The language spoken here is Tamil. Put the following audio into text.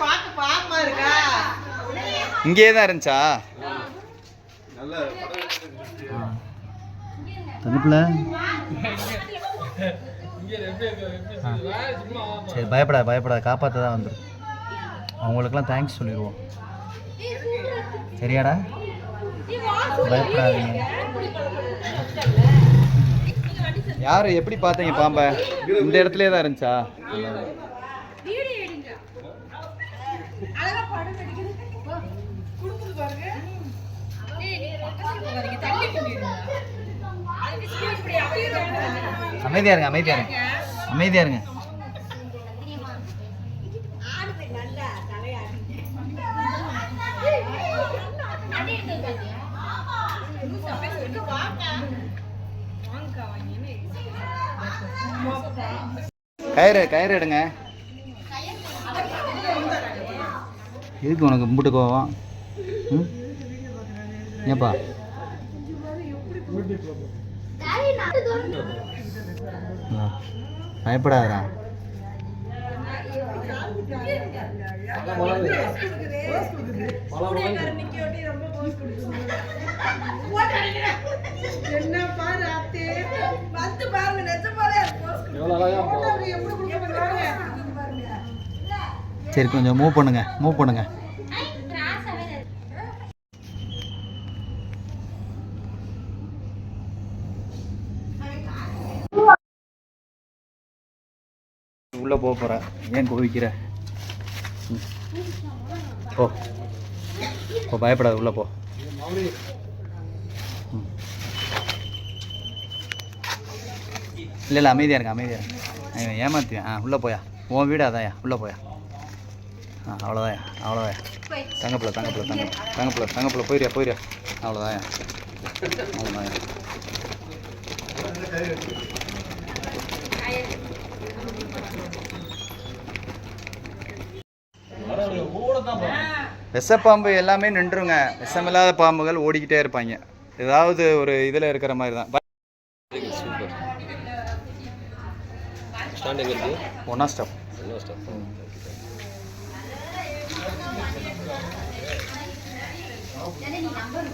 பார்க்க பாவமா இருக்கா? இங்கேயே தான் இருந்துச்சா தடுப்புல சரி பயப்படாத பயப்படாத. காப்பாற்ற தான் வந்துடும் அவங்களுக்கெல்லாம் தேங்க்ஸ் சொல்லிடுவோம் சரியாடா? பயப்படாதீங்க. யார்? எப்படி பார்த்தீங்க பாம்பை? இந்த இடத்துலயே தான் இருந்துச்சா அமைதியா இருங்க அமைதியா இருங்க. அமைதியா இருங்க. கயிறு கயிறு எடுங்க. எதுக்கு உனக்கு கும்பிட்டு கோவம்? ம்? ஏப்பா ஆ, பயப்படாதடா. என்ன பாரு அத்தே வந்து பாருங்க சரி கொஞ்சம் மூவ் பண்ணுங்க மூவ் பண்ணுங்க. உள்ள போக போற. ஏன் கோவிக்கிற? ம். போ. போ பயப்படாத உள்ள போ. இல்லை இல்லை அமைதியாக இருங்க அமைதியாக இருங்க. ஏமாத்துவேன் ஆ உள்ளே போயா. உன் வீடு அதாயா உள்ளே போயா. ஆ அவ்வளோதாயா அவ்வளோதாயா தங்கப்பில் தங்கப்பில் தங்க தங்கப்பில் தங்கப்பில் போயிரியா போயிரியா அவ்வளோதாயா அவ்வளோதாயா விஷப்பாம்பு எல்லாமே நின்றுங்க. விஷமில்லாத பாம்புகள் ஓடிக்கிட்டே இருப்பாங்க. ஏதாவது ஒரு இதில் இருக்கிற மாதிரி தான் சூப்பர். ஒன்றா ஸ்டாப் என்ன ஸ்டாப் ยันนี่ยังบุญ